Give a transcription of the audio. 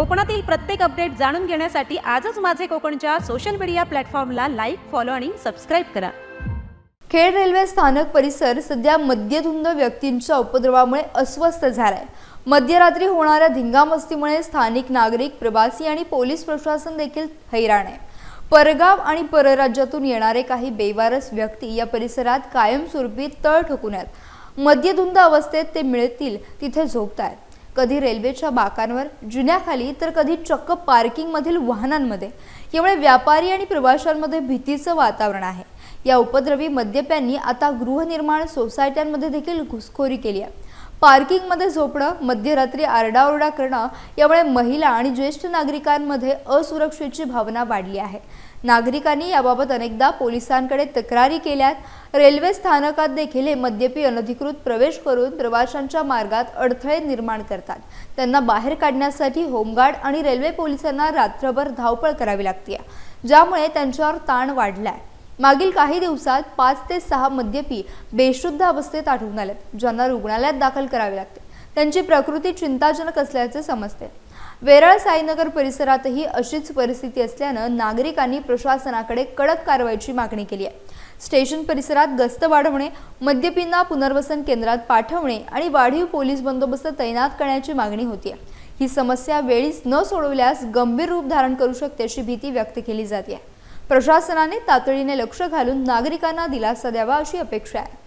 कोकणातील प्रत्येक अपडेट जाणून घेण्यासाठी आजच माझे कोकणच्या सोशल मीडिया प्लॅटफॉर्मला लाईक फॉलो आणि सबस्क्राईब करा. खेड रेल्वे स्थानक परिसर सध्या मद्यधुंद व्यक्तींच्या उपद्रवामुळे अस्वस्थ झालाय. मध्यरात्री होणाऱ्या धिंगामस्तीमुळे स्थानिक नागरिक प्रवासी आणि पोलीस प्रशासन देखील हैराण आहे. परगाव आणि परराज्यातून येणारे काही बेवारस व्यक्ती या परिसरात कायमस्वरूपी तळ ठोकून आहेत. मद्यधुंद अवस्थेत ते मिळतील तिथे झोपतायत. कधी रेल्वेच्या बाकांवर जुन्याखाली तर कधी चक्क पार्किंगमधील वाहनांमध्ये. यामुळे व्यापारी आणि प्रवाशांमध्ये भीतीचं वातावरण आहे. या उपद्रवी मद्यप्यांनी आता गृहनिर्माण सोसायट्यांमध्ये देखील घुसखोरी केली आहे. पार्किंगमध्ये झोपणं मध्यरात्री आरडाओरडा करणं यामुळे महिला आणि ज्येष्ठ नागरिकांमध्ये असुरक्षेची भावना वाढली आहे. नागरिकांनी याबाबत अनेकदा पोलिसांकडे तक्रारी केल्यात. रेल्वे स्थानकात देखील हे मद्यपी अनधिकृत प्रवेश करून प्रवाशांच्या मार्गात अडथळे निर्माण करतात. त्यांना बाहेर काढण्यासाठी होमगार्ड आणि रेल्वे पोलिसांना रात्रभर धावपळ करावी लागते ज्यामुळे त्यांच्यावर ताण वाढलाय. मागील काही दिवसात पाच ते सहा मद्यपी बेशुद्ध अवस्थेत आढळून आलेत ज्यांना रुग्णालयात दाखल करावे लागते. त्यांची प्रकृती चिंताजनक असल्याचे समजते. वेरळ साईनगर परिसरातही अशीच परिस्थिती असल्यानं नागरिकांनी प्रशासनाकडे कडक कारवाईची मागणी केली आहे. स्टेशन परिसरात गस्त वाढवणे मद्यपींना पुनर्वसन केंद्रात पाठवणे आणि वाढीव पोलीस बंदोबस्त तैनात करण्याची मागणी होती ही समस्या वेळीच न सोडवल्यास गंभीर रूप धारण करू शकते अशी भीती व्यक्त केली जाते प्रशासनाने तातडीने लक्ष घालून नागरिकांना दिलासा द्यावा अशी अपेक्षा आहे.